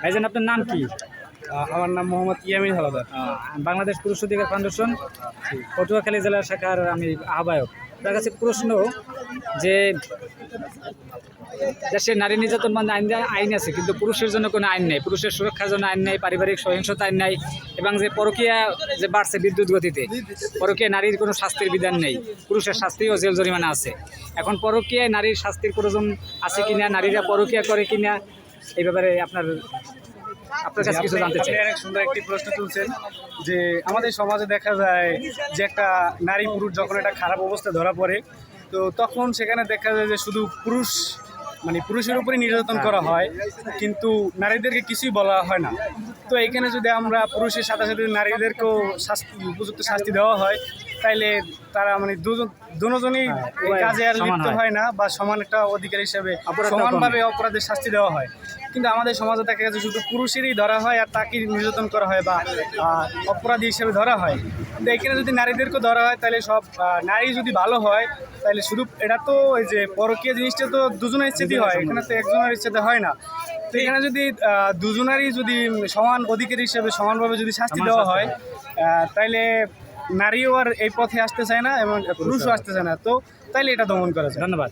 ভাইজান আপনার নাম কি? আমার নাম মোহাম্মদ ইয়ামিন হালাদার। বাংলাদেশ পুরুষ অধিকার ফাউন্ডেশন পটুয়াখালী জেলা শাখার আমি আহ্বায়ক। তার কাছে প্রশ্ন যে দেশে নারী নির্যাতন বন্ধ আইন আইন আছে, কিন্তু পুরুষের জন্য কোনো আইন নেই। পুরুষের সুরক্ষার জন্য আইন নেই, পারিবারিক সহিংসতা আইন নেই, এবং যে পরকীয়া যে বাড়ছে বিদ্যুৎ গতিতে, পরকীয়া নারীর কোনো শাস্তির বিধান নেই। পুরুষের শাস্তি ও জেল জরিমানা আছে। এখন পরকীয়ায় নারীর শাস্তির প্রয়োজন আছে কিনা, নারীরা পরকীয়া করে কিনা, এই ব্যাপারে আপনার আপনার কাছে কিছু জানতে চাই। অনেক সুন্দর একটি প্রশ্ন তুলছেন, যে আমাদের সমাজে দেখা যায় যে একটা নারী পুরুষ যখন একটা খারাপ অবস্থা ধরা পড়ে তো তখন সেখানে দেখা যায় যে শুধু পুরুষ মানে পুরুষের উপরে নির্যাতন করা হয়, কিন্তু নারীদেরকে কিছুই বলা হয় না। তো এখানে যদি আমরা পুরুষের সাথে সাথে নারীদেরকেও শাস্তি উপযুক্ত শাস্তি দেওয়া হয় তাইলে তারা মানে দুজন দুজনেই এই কাজে আর লিপ্ত হয়। হয় না বা সমান একটা অধিকার হিসেবে সমানভাবে অপরাধের শাস্তি দেওয়া হয়। কিন্তু আমাদের সমাজে দেখা গেছে শুধু পুরুষেরই ধরা হয় আর তাকে নির্যাতন করা হয় বা অপরাধী হিসেবে ধরা হয়। কিন্তু এখানে যদি নারীদেরকে ধরা হয় তাহলে সব নারী যদি ভালো হয় তাহলে শুধু এটা তো ওই যে পরকীয় জিনিসটা তো দুজনের ইচ্ছেতে হয়। এখানে তো একজনের ইচ্ছেতে হয় না। তো এখানে যদি দুজনারই যদি সমান অধিকার হিসেবে সমানভাবে যদি শাস্তি দেওয়া হয় তাইলে নারীও আর এই পথে আসতে চায় না এবং পুরুষও আসতে চায় না। তো তাইলে এটা দমন করা যায়। ধন্যবাদ।